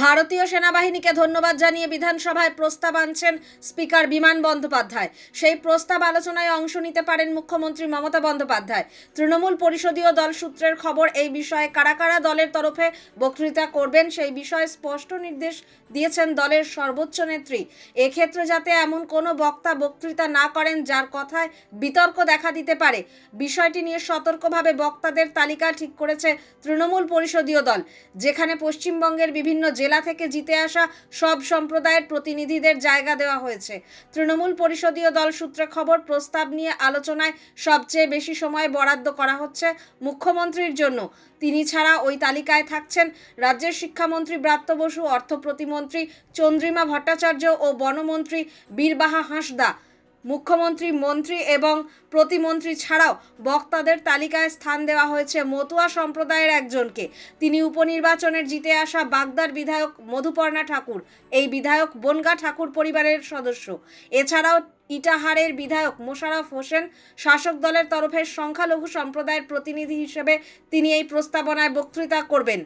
ভারতীয় সেনাবাহিনীকে ধন্যবাদ জানিয়ে বিধানসভায় প্রস্তাব আনছেন স্পিকার বিমান বন্দ্যোপাধ্যায়। সেই প্রস্তাব আলোচনায় অংশ নিতে পারেন মুখ্যমন্ত্রী মমতা বন্দ্যোপাধ্যায়। তৃণমূল পরিষদীয় দল সূত্রের খবর, এই বিষয়ে কারা কারা দলের তরফে বক্তৃতা করবেন সেই বিষয়ে স্পষ্ট নির্দেশ দিয়েছেন দলের সর্বোচ্চ নেত্রী। এক্ষেত্রে যাতে এমন কোনো বক্তা বক্তৃতা না করেন, যার কথায় বিতর্ক দেখা দিতে পারে। বিষয়টি নিয়ে সতর্কভাবে বক্তাদের তালিকা ঠিক করেছে তৃণমূল পরিষদীয় দল, যেখানে পশ্চিমবঙ্গের বিভিন্ন জেলা থেকে জিতে আসা সব সম্প্রদায়ের প্রতিনিধিদের জায়গা দেওয়া হয়েছে। তৃণমূল পরিষদীয় দল সূত্রে খবর, প্রস্তাব নিয়ে আলোচনায় সবচেয়ে বেশি সময় বরাদ্দ করা হচ্ছে মুখ্যমন্ত্রীর জন্য। তিনি ছাড়া ওই তালিকায় থাকছেন রাজ্যের শিক্ষামন্ত্রী ব্রাত্য বসু, অর্থ প্রতিমন্ত্রী চন্দ্রিমা ভট্টাচার্য ও বনমন্ত্রী বীরবাহা হাঁসদা। মুখ্যমন্ত্রী, মন্ত্রী এবং প্রতিমন্ত্রী ছাড়াও বক্তাদের তালিকায় স্থান দেওয়া হয়েছে মতুয়া সম্প্রদায়ের একজনকে। তিনি উপনির্বাচনের জিতে আসা বাগদার বিধায়ক মধুপর্ণা ঠাকুর, এই বিধায়ক বনগা ঠাকুর পরিবারের সদস্য। এছাড়াও ইটাহারের বিধায়ক মোশারফ হোসেন শাসক দলের তরফের সংখ্যালঘু সম্প্রদায়ের প্রতিনিধি হিসেবে তিনি এই প্রস্তাবনায় বক্তৃতা করবেন।